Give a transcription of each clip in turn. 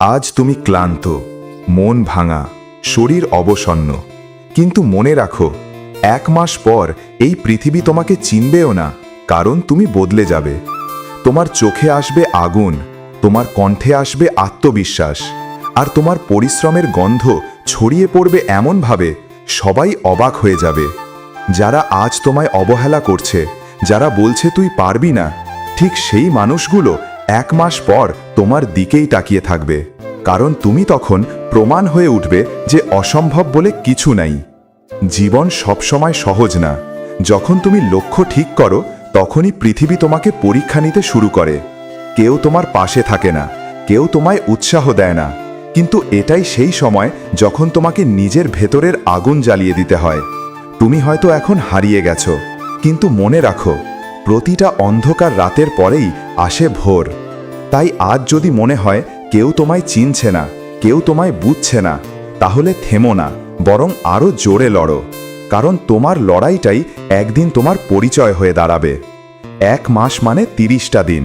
আজ তুমি ক্লান্ত, মন ভাঙা, শরীর অবসন্ন। কিন্তু মনে রাখো, এক মাস পর এই পৃথিবী তোমাকে চিনবেও না, কারণ তুমি বদলে যাবে। তোমার চোখে আসবে আগুন, তোমার কণ্ঠে আসবে আত্মবিশ্বাস, আর তোমার পরিশ্রমের গন্ধ ছড়িয়ে পড়বে এমনভাবে সবাই অবাক হয়ে যাবে। যারা আজ তোমায় অবহেলা করছে, যারা বলছে তুই পারবি না, ঠিক সেই মানুষগুলো এক মাস পর তোমার দিকেই তাকিয়ে থাকবে। কারণ তুমি তখন প্রমাণ হয়ে উঠবে যে অসম্ভব বলে কিছু নাই। জীবন সবসময় সহজ না। যখন তুমি লক্ষ্য ঠিক করো, তখনই পৃথিবী তোমাকে পরীক্ষা নিতে শুরু করে। কেউ তোমার পাশে থাকে না, কেউ তোমায় উৎসাহ দেয় না। কিন্তু এটাই সেই সময় যখন তোমাকে নিজের ভেতরের আগুন জ্বালিয়ে দিতে হয়। তুমি হয়তো এখন হারিয়ে গেছো, কিন্তু মনে রাখো, প্রতিটা অন্ধকার রাতের পরেই আসে ভোর। তাই আজ যদি মনে হয় কেউ তোমায় চিনছে না, কেউ তোমায় বুঝছে না, তাহলে থেমো না, বরং আরও জোরে লড়ো, কারণ তোমার লড়াইটাই একদিন তোমার পরিচয় হয়ে দাঁড়াবে। এক মাস মানে তিরিশটা দিন।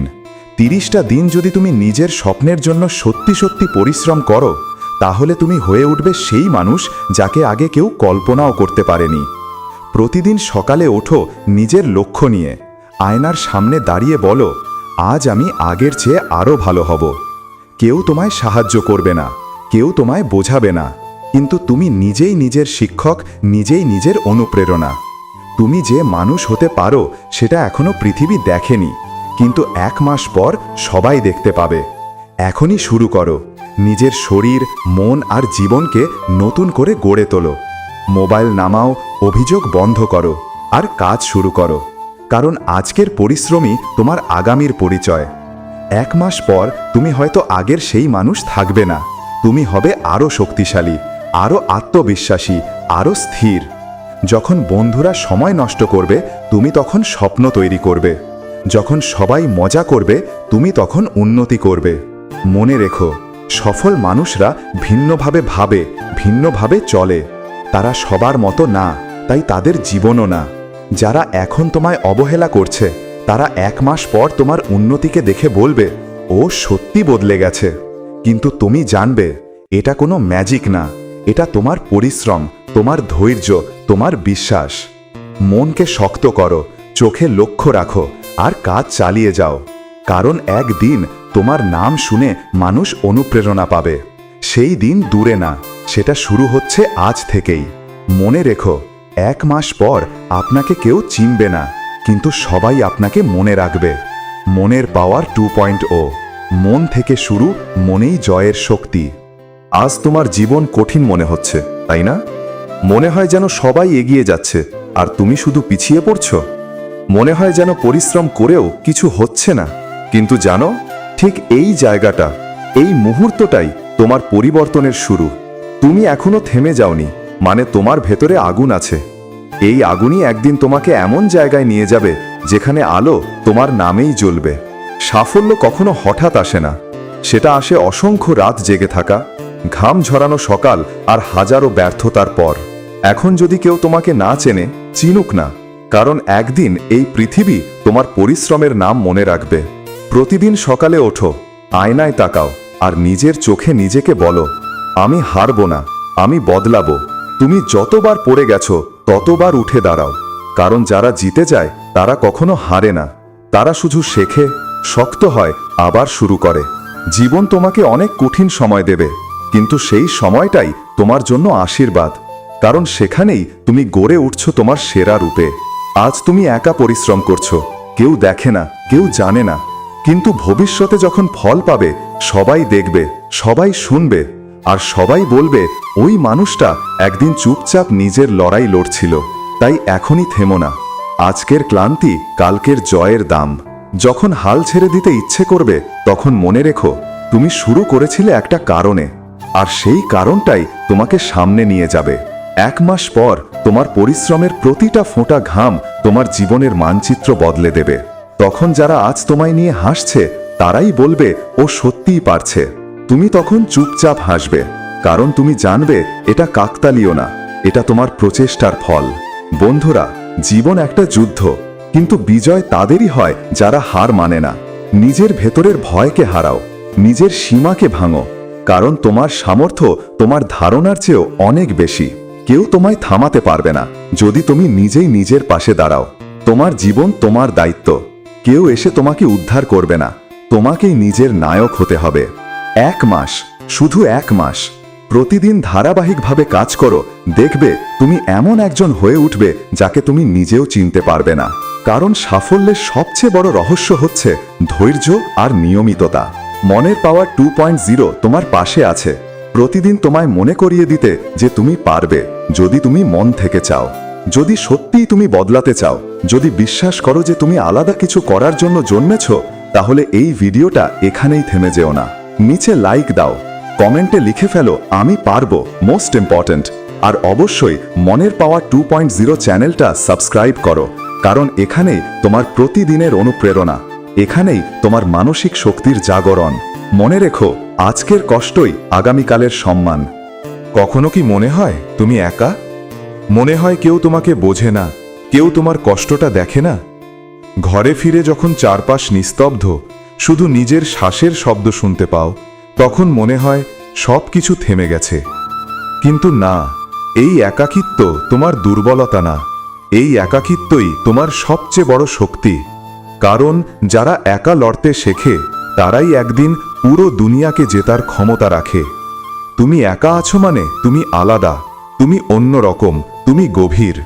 তিরিশটা দিন যদি তুমি নিজের স্বপ্নের জন্য সত্যি সত্যি পরিশ্রম করো, তাহলে তুমি হয়ে উঠবে সেই মানুষ যাকে আগে কেউ কল্পনাও করতে পারেনি। প্রতিদিন সকালে ওঠো নিজের লক্ষ্য নিয়ে, আয়নার সামনে দাঁড়িয়ে বলো, আজ আমি আগের চেয়ে আরও ভালো হব। কেউ তোমায় সাহায্য করবে না, কেউ তোমায় বোঝাবে না, কিন্তু তুমি নিজেই নিজের শিক্ষক, নিজেই নিজের অনুপ্রেরণা। তুমি যে মানুষ হতে পারো, সেটা এখনও পৃথিবী দেখেনি, কিন্তু এক মাস পর সবাই দেখতে পাবে। এখনই শুরু করো, নিজের শরীর, মন আর জীবনকে নতুন করে গড়ে তোলো। মোবাইল নামাও, অভিযোগ বন্ধ করো, আর কাজ শুরু করো। কারণ আজকের পরিশ্রমই তোমার আগামীর পরিচয়। এক মাস পর তুমি হয়তো আগের সেই মানুষ থাকবে না। তুমি হবে আরও শক্তিশালী, আরও আত্মবিশ্বাসী, আরও স্থির। যখন বন্ধুরা সময় নষ্ট করবে, তুমি তখন স্বপ্ন তৈরি করবে। যখন সবাই মজা করবে, তুমি তখন উন্নতি করবে। মনে রেখো, সফল মানুষরা ভিন্নভাবে ভাবে, ভিন্নভাবে চলে। তারা সবার মতো না, তাই তাদের জীবনও না। যারা এখন তোমায় অবহেলা করছে তারা এক মাস পর তোমার উন্নতিকে দেখে বলবে, ও, সত্যি বদলে গেছে। কিন্তু তুমি জানবে, এটা কোনো ম্যাজিক না। এটা তোমার পরিশ্রম, তোমার ধৈর্য, তোমার বিশ্বাস। মনকে শক্ত করো, চোখে লক্ষ্য রাখো, আর কাজ চালিয়ে যাও। কারণ একদিন তোমার নাম শুনে মানুষ অনুপ্রেরণা পাবে। সেই দিন দূরে না, সেটা শুরু হচ্ছে আজ থেকেই। মনে রেখো, এক মাস পর আপনাকে কেউ চিনবে না। কিন্তু সবাই আপনাকে মনে রাখবে। মনের পাওয়ার টু পয়েন্ট ও মন থেকে শুরু, মনেই জয়ের শক্তি। আজ তোমার জীবন কঠিন মনে হচ্ছে, তাই না? মনে হয় যেন সবাই এগিয়ে যাচ্ছে, আর তুমি শুধু পিছিয়ে পড়ছ? মনে হয় যেন পরিশ্রম করেও কিছু হচ্ছে না। কিন্তু জানো, ঠিক এই জায়গাটা, এই মুহূর্তটাই তোমার পরিবর্তনের শুরু। তুমি এখনও থেমে যাওনি মানে তোমার ভেতরে আগুন আছে। এই আগুনই একদিন তোমাকে এমন জায়গায় নিয়ে যাবে, যেখানে আলো তোমার নামেই জ্বলবে। সাফল্য কখনো হঠাৎ আসে না। সেটা আসে অসংখ্য রাত জেগে থাকা, ঘাম ঝরানো সকাল আর হাজারো ব্যর্থতার পর। এখন যদি কেউ তোমাকে না চেনে, চিনুক না, কারণ একদিন এই পৃথিবী তোমার পরিশ্রমের নাম মনে রাখবে। প্রতিদিন সকালে ওঠো, আয়নায় তাকাও, আর নিজের চোখে নিজেকে বলো, আমি হারবো না, আমি বদলাবো। তুমি যতবার পড়ে গেছো ততবার উঠে দাঁড়াও, কারণ যারা জিতে যায়, তারা কখনো হারে না। তারা শুধু শেখে, শক্ত হয়, আবার শুরু করে। জীবন তোমাকে অনেক কঠিন সময় দেবে, কিন্তু সেই সময়টাই তোমার জন্য আশীর্বাদ। কারণ সেখানেই তুমি গড়ে উঠছো তোমার সেরা রূপে। আজ তুমি একা পরিশ্রম করছ, কেউ দেখে না, কেউ জানে না। কিন্তু ভবিষ্যতে যখন ফল পাবে, সবাই দেখবে, সবাই শুনবে। আর সবাই বলবে, ওই মানুষটা একদিন চুপচাপ নিজের লড়াই লড়ছিল। তাই এখনই থেমো না। আজকের ক্লান্তি কালকের জয়ের দাম। যখন হাল ছেড়ে দিতে ইচ্ছে করবে, তখন মনে রেখো, তুমি শুরু করেছিলে একটা কারণে। আর সেই কারণটাই তোমাকে সামনে নিয়ে যাবে। এক মাস পর তোমার পরিশ্রমের প্রতিটা ফোঁটা ঘাম তোমার জীবনের মানচিত্র বদলে দেবে। তখন যারা আজ তোমায় নিয়ে হাসছে, তারাই বলবে, ও সত্যিই পারছে। তুমি তখন চুপচাপ হাসবে, কারণ তুমি জানবে এটা কাকতালীয় না, এটা তোমার প্রচেষ্টার ফল। বন্ধুরা, জীবন একটা যুদ্ধ, কিন্তু বিজয় তাদেরই হয় যারা হার মানে না। নিজের ভেতরের ভয়কে হারাও, নিজের সীমাকে ভাঙো, কারণ তোমার সামর্থ্য তোমার ধারণার চেয়েও অনেক বেশি। কেউ তোমায় থামাতে পারবে না, যদি তুমি নিজেই নিজের পাশে দাঁড়াও। তোমার জীবন তোমার দায়িত্ব, কেউ এসে তোমাকে উদ্ধার করবে না, তোমাকেই নিজের নায়ক হতে হবে। এক মাস, শুধু এক মাস। প্রতিদিন ধারাবাহিকভাবে কাজ করো, দেখবে তুমি এমন একজন হয়ে উঠবে যাকে তুমি নিজেও চিনতে পারবে না। কারণ সাফল্যের সবচেয়ে বড় রহস্য হচ্ছে ধৈর্য আর নিয়মিততা। মনের পাওয়ার টু পয়েন্ট জিরো তোমার পাশে আছে। প্রতিদিন তোমায় মনে করিয়ে দিতে যে তুমি পারবে, যদি তুমি মন থেকে চাও। যদি সত্যিই তুমি বদলাতে চাও, যদি বিশ্বাস করো যে তুমি আলাদা কিছু করার জন্য জন্মেছ, তাহলে এই ভিডিওটা এখানেই থেমে যেও না। নিচে লাইক দাও, কমেন্টে লিখে ফেলো, আমি পারব মোস্ট ইম্পর্ট্যান্ট আর অবশ্যই মনের পাওয়া টু পয়েন্ট জিরো চ্যানেলটা সাবস্ক্রাইব করো, কারণ এখানেই তোমার প্রতিদিনের অনুপ্রেরণা, এখানেই তোমার মানসিক শক্তির জাগরণ। মনে রেখো, আজকের কষ্টই আগামীকালের সম্মান। কখনো কি মনে হয় তুমি একা? মনে হয় কেউ তোমাকে বোঝে না, কেউ তোমার কষ্টটা দেখে না? ঘরে ফিরে যখন চারপাশ নিস্তব্ধ শুধু নিজের শ্বাসের শব্দ শুনতে পাও, তখন মনে হয় সব কিছু থেমে গেছে। কিন্তু না, এই একাকিত্ব তোমার দুর্বলতা না। এই একাকিত্বই তোমার সবচেয়ে বড় শক্তি। কারণ যারা একা লড়তে শেখে, তারাই একদিন পুরো দুনিয়াকে জেতার ক্ষমতা রাখে। তুমি একা আছো মানে তুমি আলাদা, তুমি অন্য রকম, তুমি গভীর।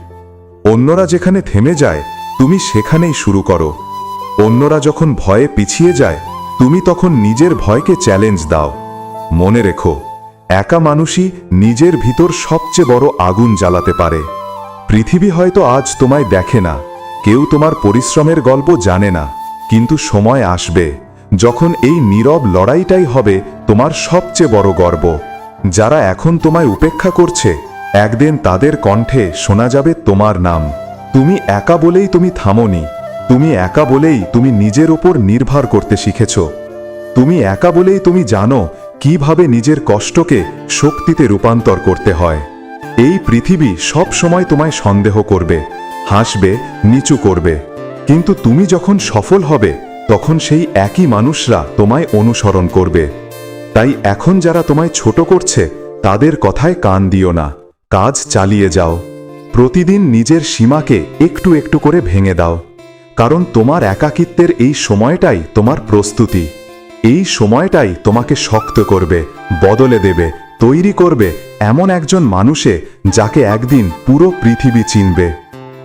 অন্যরা যেখানে থেমে যায়, তুমি সেখানেই শুরু করো। অন্যরা যখন ভয়ে পিছিয়ে যায়, তুমি তখন নিজের ভয়কে চ্যালেঞ্জ দাও। মনে রেখো, একা মানুষই নিজের ভিতর সবচেয়ে বড় আগুন জ্বালাতে পারে। পৃথিবী হয়তো আজ তোমায় দেখে না, কেউ তোমার পরিশ্রমের গল্প জানে না, কিন্তু সময় আসবে যখন এই নীরব লড়াইটাই হবে তোমার সবচেয়ে বড় গর্ব। যারা এখন তোমায় উপেক্ষা করছে, একদিন তাদের কণ্ঠে শোনা যাবে তোমার নাম। তুমি একা বলেই তুমি থামোনি তুমি একা বলেই তুমি নিজের ওপর নির্ভর করতে শিখেছ। তুমি একা বলেই তুমি জানো কীভাবে নিজের কষ্টকে শক্তিতে রূপান্তর করতে হয়। এই পৃথিবী সব সময় তোমায় সন্দেহ করবে, হাসবে, নিচু করবে। কিন্তু তুমি যখন সফল হবে, তখন সেই একই মানুষরা তোমায় অনুসরণ করবে। তাই এখন যারা তোমায় ছোট করছে, তাদের কথায় কান দিও না, কাজ চালিয়ে যাও। প্রতিদিন নিজের সীমাকে একটু একটু করে ভেঙে দাও। কারণ তোমার একাকিত্বের এই সময়টাই তোমার প্রস্তুতি। এই সময়টাই তোমাকে শক্ত করবে, বদলে দেবে, তৈরি করবে এমন একজন মানুষে যাকে একদিন পুরো পৃথিবী চিনবে।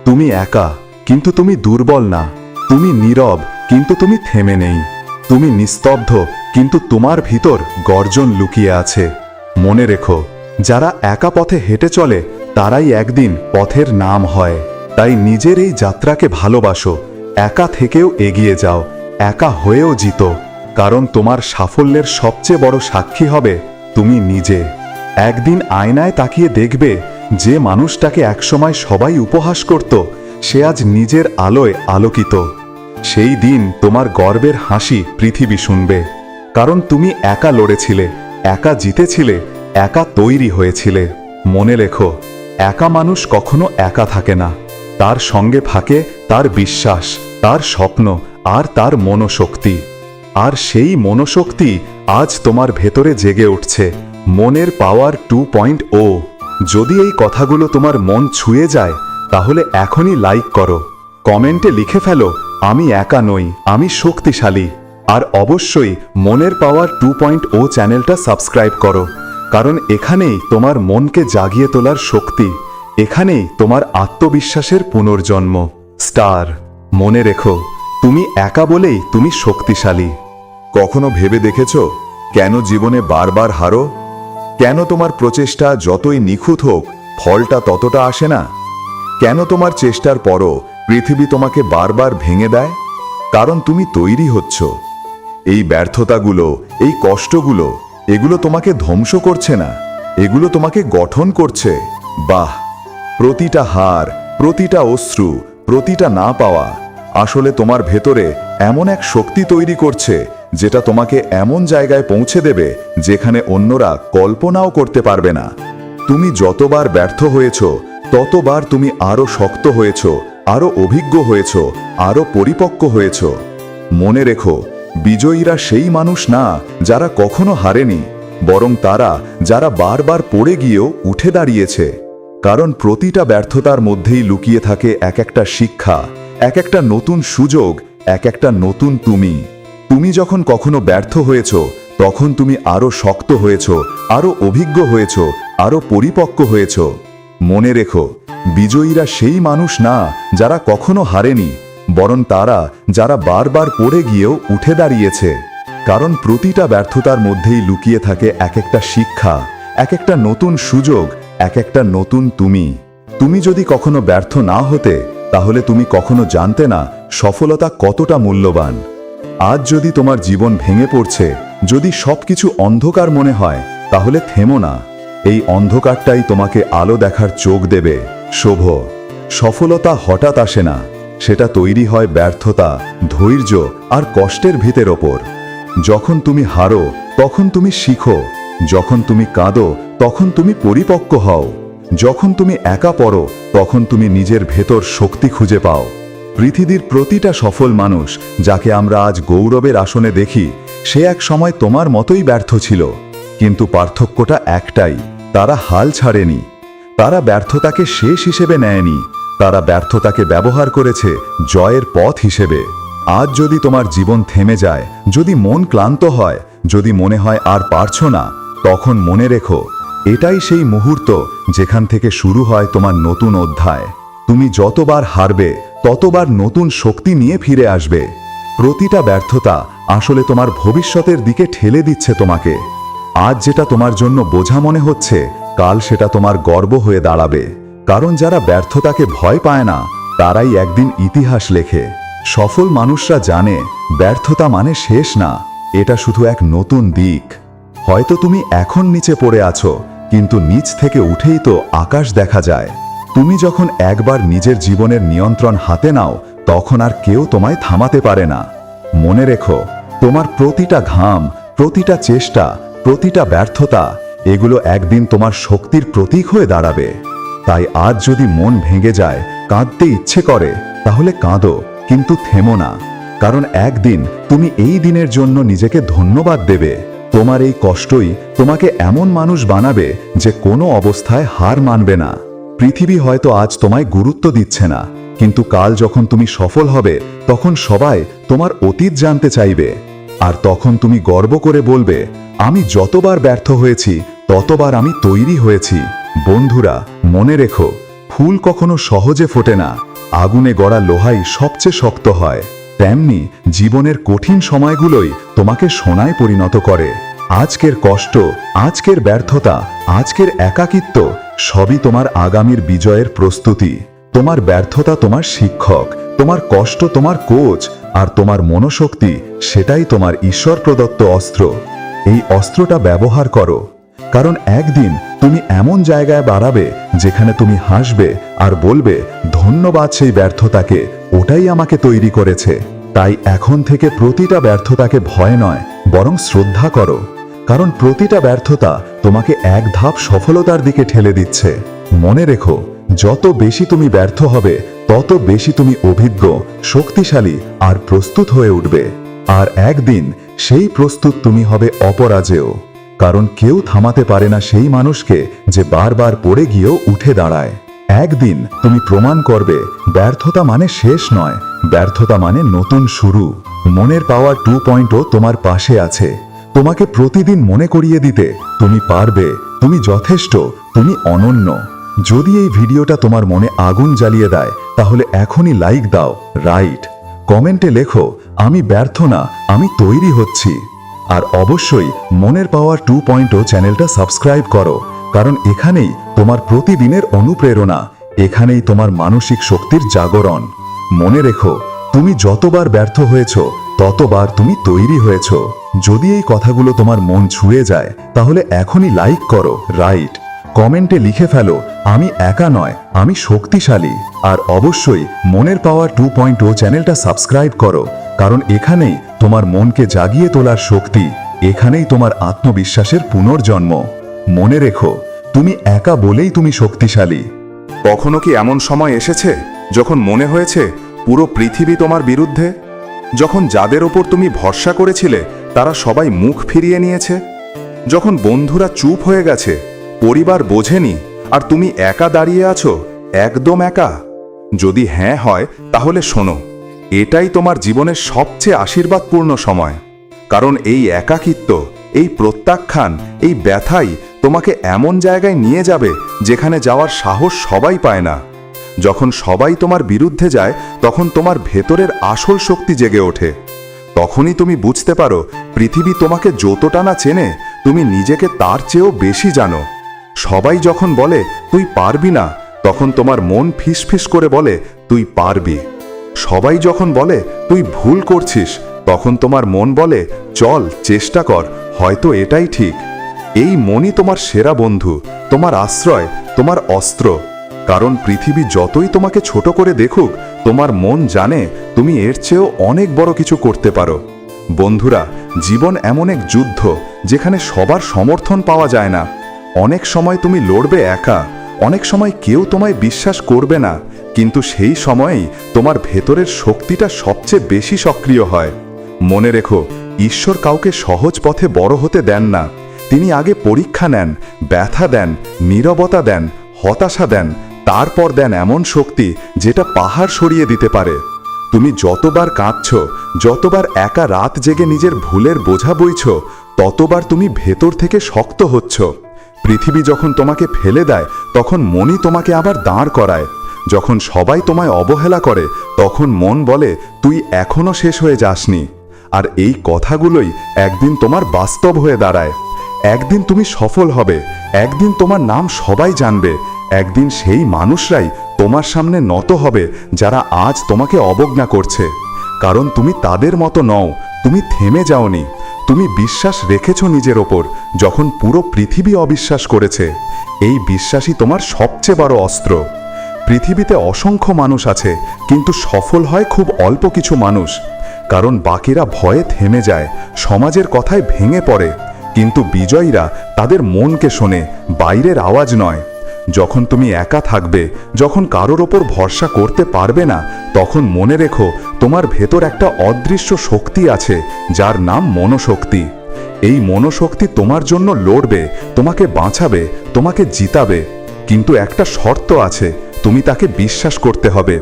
তুমি একা, কিন্তু তুমি দুর্বল না। তুমি নীরব, কিন্তু তুমি থেমে নেই। তুমি নিস্তব্ধ, কিন্তু তোমার ভিতর গর্জন লুকিয়ে আছে। মনে রেখো, যারা একা পথে হেঁটে চলে, তারাই একদিন পথের নাম হয়। তাই নিজের এই যাত্রাকে ভালোবাসো একা থেকেও এগিয়ে যাও, একা হয়েও জিতো, কারণ তোমার সাফল্যের সবচেয়ে বড় সাক্ষী হবে তুমি নিজে। একদিন আয়নায় তাকিয়ে দেখবে যে মানুষটাকে একসময় সবাই উপহাস করত, সে আজ নিজের আলোয় আলোকিত। সেই দিন তোমার গর্বের হাসি পৃথিবী শুনবে, কারণ তুমি একা লড়েছিলে, একা জিতেছিলে, একা তৈরি হয়েছিলে। মনে লেখো, একা মানুষ কখনো একা থাকে না। তার সঙ্গে থাকে তার বিশ্বাস, তার স্বপ্ন আর তার মনোশক্তি। আর সেই মনোশক্তি আজ তোমার ভেতরে জেগে উঠছে, মনের পাওয়ার টু পয়েন্ট ও যদি এই কথাগুলো তোমার মন ছুঁয়ে যায়, তাহলে এখনই লাইক করো। কমেন্টে লিখে ফেলো, আমি একা নই, আমি শক্তিশালী। আর অবশ্যই মনের পাওয়ার টু পয়েন্ট ও চ্যানেলটা সাবস্ক্রাইব করো, কারণ এখানেই তোমার মনকে জাগিয়ে তোলার শক্তি। এখানেই তোমার আত্মবিশ্বাসের পুনর্জন্ম। স্টার, মনে রেখো, তুমি একা বলেই তুমি শক্তিশালী। কখনো ভেবে দেখেছ? কেন জীবনে বারবার হারো? কেন তোমার প্রচেষ্টা যতই নিখুঁত হোক, ফলটা ততটা আসে না? কেন তোমার চেষ্টার পরও পৃথিবী তোমাকে বারবার ভেঙে দেয়? কারণ তুমি তৈরি হচ্ছ। এই ব্যর্থতাগুলো, এই কষ্টগুলো, এগুলো তোমাকে ধ্বংস করছে না। এগুলো তোমাকে গঠন করছে। বাহ! প্রতিটা হার, প্রতিটা অশ্রু, প্রতিটা না পাওয়া, আসলে তোমার ভেতরে এমন এক শক্তি তৈরি করছে যেটা তোমাকে এমন জায়গায় পৌঁছে দেবে যেখানে অন্যরা কল্পনাও করতে পারবে না। তুমি যতবার ব্যর্থ হয়েছ, ততবার তুমি আরও শক্ত হয়েছ, আরও অভিজ্ঞ হয়েছ, আরও পরিপক্ক হয়েছ। মনে রেখো, বিজয়ীরা সেই মানুষ না যারা কখনো হারেনি, বরং তারা যারা বারবার পড়ে গিয়েও উঠে দাঁড়িয়েছে। কারণ প্রতিটা ব্যর্থতার মধ্যেই লুকিয়ে থাকে এক একটা শিক্ষা, এক একটা নতুন সুযোগ, এক একটা নতুন তুমি। তুমি যখন কখনো ব্যর্থ হয়েছ, তখন তুমি আরও শক্ত হয়েছ, আরও অভিজ্ঞ হয়েছ, আরও পরিপক্ক হয়েছ। মনে রেখো, বিজয়ীরা সেই মানুষ না যারা কখনো হারেনি, বরং তারা যারা বারবার পড়ে গিয়েও উঠে দাঁড়িয়েছে। কারণ প্রতিটা ব্যর্থতার মধ্যেই লুকিয়ে থাকে এক একটা শিক্ষা, এক একটা নতুন সুযোগ এক একটা নতুন তুমি। তুমি যদি কখনো ব্যর্থ না হতে, তাহলে তুমি কখনো জানতে না সফলতা কতটা মূল্যবান। আজ যদি তোমার জীবন ভেঙে পড়ছে, যদি সবকিছু অন্ধকার মনে হয়, তাহলে থেমো না। এই অন্ধকারটাই তোমাকে আলো দেখার চোখ দেবে। শোভ। সফলতা হঠাৎ আসে না। সেটা তৈরি হয় ব্যর্থতা, ধৈর্য আর কষ্টের ভিতের ওপর। যখন তুমি হারো, তখন তুমি শিখো যখন তুমি কাঁদো, তখন তুমি পরিপক্ক হও। যখন তুমি একা পড়ো, তখন তুমি নিজের ভেতর শক্তি খুঁজে পাও। পৃথিবীর প্রতিটা সফল মানুষ যাকে আমরা আজ গৌরবের আসনে দেখি, সে এক সময় তোমার মতোই ব্যর্থ ছিল। কিন্তু পার্থক্যটা একটাই, তারা হাল ছাড়েনি। তারা ব্যর্থতাকে শেষ হিসেবে নেয়নি। তারা ব্যর্থতাকে ব্যবহার করেছে জয়ের পথ হিসেবে। আজ যদি তোমার জীবন থেমে যায়, যদি মন ক্লান্ত হয়, যদি মনে হয় আর পারছ না তখন মনে রেখো, এটাই সেই মুহূর্ত যেখান থেকে শুরু হয় তোমার নতুন অধ্যায়। তুমি যতবার হারবে, ততবার নতুন শক্তি নিয়ে ফিরে আসবে। প্রতিটা ব্যর্থতা আসলে তোমার ভবিষ্যতের দিকে ঠেলে দিচ্ছে তোমাকে। আজ যেটা তোমার জন্য বোঝা মনে হচ্ছে, কাল সেটা তোমার গর্ব হয়ে দাঁড়াবে। কারণ যারা ব্যর্থতাকে ভয় পায় না, তারাই একদিন ইতিহাস লেখে। সফল মানুষরা জানে, ব্যর্থতা মানে শেষ না, এটা শুধু এক নতুন দিক। হয়তো তুমি এখন নিচে পড়ে আছো, কিন্তু নিচ থেকে উঠেই তো আকাশ দেখা যায়। তুমি যখন একবার নিজের জীবনের নিয়ন্ত্রণ হাতে নাও, তখন আর কেউ তোমায় থামাতে পারে না। মনে রেখো, তোমার প্রতিটা ঘাম, প্রতিটা চেষ্টা, প্রতিটা ব্যর্থতা, এগুলো একদিন তোমার শক্তির প্রতীক হয়ে দাঁড়াবে। তাই আজ যদি মন ভেঙে যায়, কাঁদতে ইচ্ছে করে, তাহলে কাঁদো, কিন্তু থেমো না। কারণ একদিন তুমি এই দিনের জন্য নিজেকে ধন্যবাদ দেবে। তোমার এই কষ্টই তোমাকে এমন মানুষ বানাবে যে কোনো অবস্থায় হার মানবে না। পৃথিবী হয়তো আজ তোমায় গুরুত্ব দিচ্ছে না, কিন্তু কাল যখন তুমি সফল হবে, তখন সবাই তোমার অতীত জানতে চাইবে। আর তখন তুমি গর্ব করে বলবে, আমি যতবার ব্যর্থ হয়েছি, ততবার আমি তৈরি হয়েছি। বন্ধুরা, মনে রেখো, ফুল কখনো সহজে ফোটে না, আগুনে গড়া লোহাই সবচেয়ে শক্ত হয়। তেমনি জীবনের কঠিন সময়গুলোই তোমাকে সোনায় পরিণত করে। আজকের কষ্ট, আজকের ব্যর্থতা, আজকের একাকিত্ব, সবই তোমার আগামীর বিজয়ের প্রস্তুতি। তোমার ব্যর্থতা তোমার শিক্ষক, তোমার কষ্ট তোমার কোচ, আর তোমার মনোশক্তি, সেটাই তোমার ঈশ্বর প্রদত্ত অস্ত্র। এই অস্ত্রটা ব্যবহার করো। কারণ একদিন তুমি এমন জায়গায় বাড়াবে যেখানে তুমি হাসবে আর বলবে, ধন্যবাদ সেই ব্যর্থতাকে, ওটাই আমাকে তৈরি করেছে। তাই এখন থেকে প্রতিটা ব্যর্থতাকে ভয় নয়, বরং শ্রদ্ধা করো। কারণ প্রতিটা ব্যর্থতা তোমাকে এক ধাপ সফলতার দিকে ঠেলে দিচ্ছে। মনে রেখো, যত বেশি তুমি ব্যর্থ হবে, তত বেশি তুমি অভিজ্ঞ, শক্তিশালী আর প্রস্তুত হয়ে উঠবে। আর একদিন সেই প্রস্তুত তুমি হবে অপরাজেয়। কারণ কেউ থামাতে পারে না সেই মানুষকে যে বারবার পড়ে গিয়েও উঠে দাঁড়ায়। একদিন তুমি প্রমাণ করবে, ব্যর্থতা মানে শেষ নয়, ব্যর্থতা মানে নতুন শুরু। মনের পাওয়ার টু পয়েন্টও তোমার পাশে আছে। তোমাকে প্রতিদিন মনে করিয়ে দিতে তুমি পারবে, তুমি যথেষ্ট, তুমি অনন্য। যদি এই ভিডিওটা তোমার মনে আগুন জ্বালিয়ে দেয়, তাহলে এখনই লাইক দাও রাইট কমেন্টে লেখো, আমি ব্যর্থ না, আমি তৈরি হচ্ছি। আর অবশ্যই মনের পাওয়ার টু পয়েন্টও চ্যানেলটা সাবস্ক্রাইব করো, কারণ এখানেই তোমার প্রতিদিনের অনুপ্রেরণা, এখানেই তোমার মানসিক শক্তির জাগরণ। মনে রেখো, তুমি যতবার ব্যর্থ হয়েছ, ততবার তুমি তৈরি হয়েছ। যদি এই কথাগুলো তোমার মন ছুঁয়ে যায়, তাহলে এখনই লাইক করো রাইট কমেন্টে লিখে ফেলো, আমি একা নয়, আমি শক্তিশালী। আর অবশ্যই মনের পাওয়ার টু পয়েন্ট ও চ্যানেলটা সাবস্ক্রাইব করো, কারণ এখানেই তোমার মনকে জাগিয়ে তোলার শক্তি, এখানেই তোমার আত্মবিশ্বাসের পুনর্জন্ম। মনে রেখো, তুমি একা বলেই তুমি শক্তিশালী। কখনো কি এমন সময় এসেছে, যখন মনে হয়েছে পুরো পৃথিবী তোমার বিরুদ্ধে? যখন যাদের ওপর তুমি ভরসা করেছিলে তারা সবাই মুখ ফিরিয়ে নিয়েছে। যখন বন্ধুরা চুপ হয়ে গেছে, পরিবার বোঝেনি, আর তুমি একা দাঁড়িয়ে আছো, একদম একা। যদি হ্যাঁ হয়, তাহলে শোনো, এটাই তোমার জীবনের সবচেয়ে আশীর্বাদপূর্ণ সময়। কারণ এই একাকিত্ব, এই প্রত্যাখ্যান, এই ব্যথাই তোমাকে এমন জায়গায় নিয়ে যাবে যেখানে যাওয়ার সাহস সবাই পায় না। যখন সবাই তোমার বিরুদ্ধে যায়, তখন তোমার ভেতরের আসল শক্তি জেগে ওঠে। তখনই তুমি বুঝতে পারো, পৃথিবী তোমাকে যতটা না চেনে, তুমি নিজেকে তার চেয়েও বেশি জানো। সবাই যখন বলে, তুই পারবি না, তখন তোমার মন ফিসফিস করে বলে, তুই পারবি। সবাই যখন বলে, তুই ভুল করছিস, তখন তোমার মন বলে, চল, চেষ্টা কর, হয়তো এটাই ঠিক। এই মনই তোমার সেরা বন্ধু, তোমার আশ্রয়, তোমার অস্ত্র। কারণ পৃথিবী যতই তোমাকে ছোট করে দেখুক, তোমার মন জানে তুমি এর চেয়েও অনেক বড় কিছু করতে পারো। বন্ধুরা, জীবন এমন এক যুদ্ধ যেখানে সবার সমর্থন পাওয়া যায় না। অনেক সময় তুমি লড়বে একা, অনেক সময় কেউ তোমায় বিশ্বাস করবে না, কিন্তু সেই সময়েই তোমার ভেতরের শক্তিটা সবচেয়ে বেশি সক্রিয় হয়। মনে রেখো, ঈশ্বর কাউকে সহজ পথে বড় হতে দেন না। তিনি আগে পরীক্ষা নেন, ব্যথা দেন, নীরবতা দেন, হতাশা দেন তারপর দেন এমন শক্তি যেটা পাহাড় সরিয়ে দিতে পারে। তুমি যতবার কাঁদছ, যতবার একা রাত জেগে নিজের ভুলের বোঝা বইছ, ততবার তুমি ভেতর থেকে শক্ত হচ্ছ। পৃথিবী যখন তোমাকে ফেলে দেয়, তখন মনই তোমাকে আবার দাঁড় করায়। যখন সবাই তোমায় অবহেলা করে, তখন মন বলে, তুই এখনও শেষ হয়ে যাসনি। আর এই কথাগুলোই একদিন তোমার বাস্তব হয়ে দাঁড়ায়। একদিন তুমি সফল হবে, একদিন তোমার নাম সবাই জানবে। একদিন সেই মানুষরাই তোমার সামনে নত হবে যারা আজ তোমাকে অবজ্ঞা করছে। কারণ তুমি তাদের মতো নও, তুমি থেমে যাওনি। তুমি বিশ্বাস রেখেছ নিজের ওপর, যখন পুরো পৃথিবী অবিশ্বাস করেছে। এই বিশ্বাসই তোমার সবচেয়ে বড় অস্ত্র। পৃথিবীতে অসংখ্য মানুষ আছে, কিন্তু সফল হয় খুব অল্প কিছু মানুষ। কারণ বাকিরা ভয়ে থেমে যায়, সমাজের কথায় ভেঙে পড়ে। কিন্তু বিজয়ীরা তাদের মনকে শোনে, বাইরের আওয়াজ নয়। যখন তুমি একা থাকবে, যখন কারোর ওপর ভরসা করতে পারবে না, তখন মনে রেখো তোমার ভেতর একটা অদৃশ্য শক্তি আছে, যার নাম মনোশক্তি। এই মনোশক্তি তোমার জন্য লড়বে, তোমাকে বাঁচাবে, তোমাকে জিতাবে। কিন্তু একটা শর্ত আছে, তুমি তাকে বিশ্বাস করতে হবে।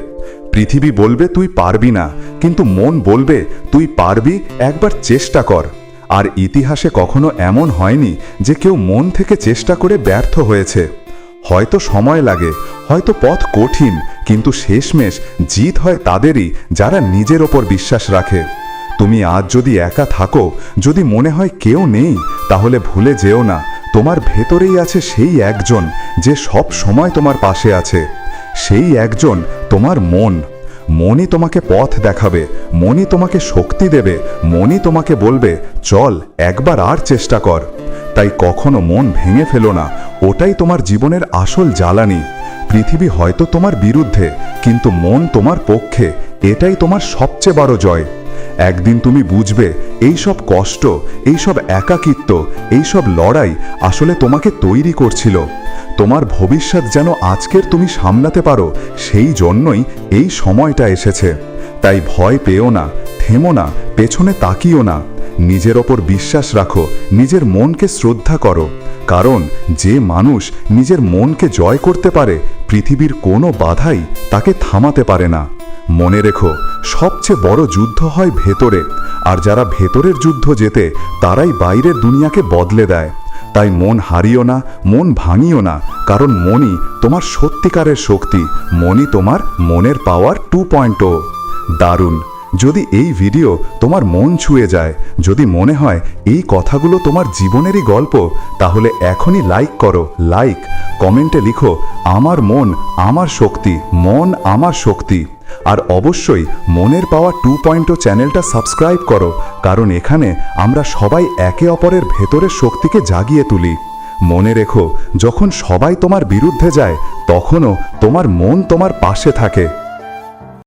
পৃথিবী বলবে তুই পারবি না, কিন্তু মন বলবে তুই পারবি, একবার চেষ্টা কর। আর ইতিহাসে কখনো এমন হয়নি যে কেউ মন থেকে চেষ্টা করে ব্যর্থ হয়েছে। হয়তো সময় লাগে, হয়তো পথ কঠিন, কিন্তু শেষমেশ জিত হয় তাদেরই যারা নিজের ওপর বিশ্বাস রাখে। তুমি আজ যদি একা থাকো, যদি মনে হয় কেউ নেই, তাহলে ভুলে যেও না, তোমার ভেতরেই আছে সেই একজন যে সব সময় তোমার পাশে আছে। সেই একজন তোমার মন। মনই তোমাকে পথ দেখাবে মনই তোমাকে শক্তি দেবে মনই তোমাকে বলবে, চল, একবার আর চেষ্টা কর। তাই কখনো মন ভেঙে ফেলো না, ওটাই তোমার জীবনের আসল জ্বালানি। পৃথিবী হয়তো তোমার বিরুদ্ধে, কিন্তু মন তোমার পক্ষে, এটাই তোমার সবচেয়ে বড় জয়। একদিন তুমি বুঝবে এই সব কষ্ট এই সব একাকিত্ব এই সব লড়াই আসলে তোমাকে তৈরি করছিল। তোমার ভবিষ্যৎ যেন আজকের তুমি সামলাতে পারো, সেই জন্যই এই সময়টা এসেছে। তাই ভয় পেও না, থেমো না, পেছনে তাকিও না। নিজের ওপর বিশ্বাস রাখো, নিজের মনকে শ্রদ্ধা করো। কারণ যে মানুষ নিজের মনকে জয় করতে পারে, পৃথিবীর কোনো বাধাই তাকে থামাতে পারে না। মনে রেখো, সবচেয়ে বড় যুদ্ধ হয় ভেতরে, আর যারা ভেতরের যুদ্ধ যেতে তারাই বাইরের দুনিয়াকে বদলে দেয়। তাই মন হারিও না, মন ভাঙিও না, কারণ মনই তোমার সত্যিকারের শক্তি, মনই তোমার মনের পাওয়ার টু পয়েন্ট দারুণ, যদি এই ভিডিও তোমার মন ছুঁয়ে যায়, যদি মনে হয় এই কথাগুলো তোমার জীবনেরই গল্প, তাহলে এখনই লাইক করো লাইক কমেন্টে লিখো, আমার মন, আমার শক্তি, মন, আমার শক্তি। আর অবশ্যই মনের পাওয়া টু পয়েন্ট চ্যানেলটা সাবস্ক্রাইব করো, কারণ এখানে আমরা সবাই একে অপরের ভেতরের শক্তিকে জাগিয়ে তুলি। মনে রেখো, যখন সবাই তোমার বিরুদ্ধে যায়, তখনও তোমার মন তোমার পাশে থাকে।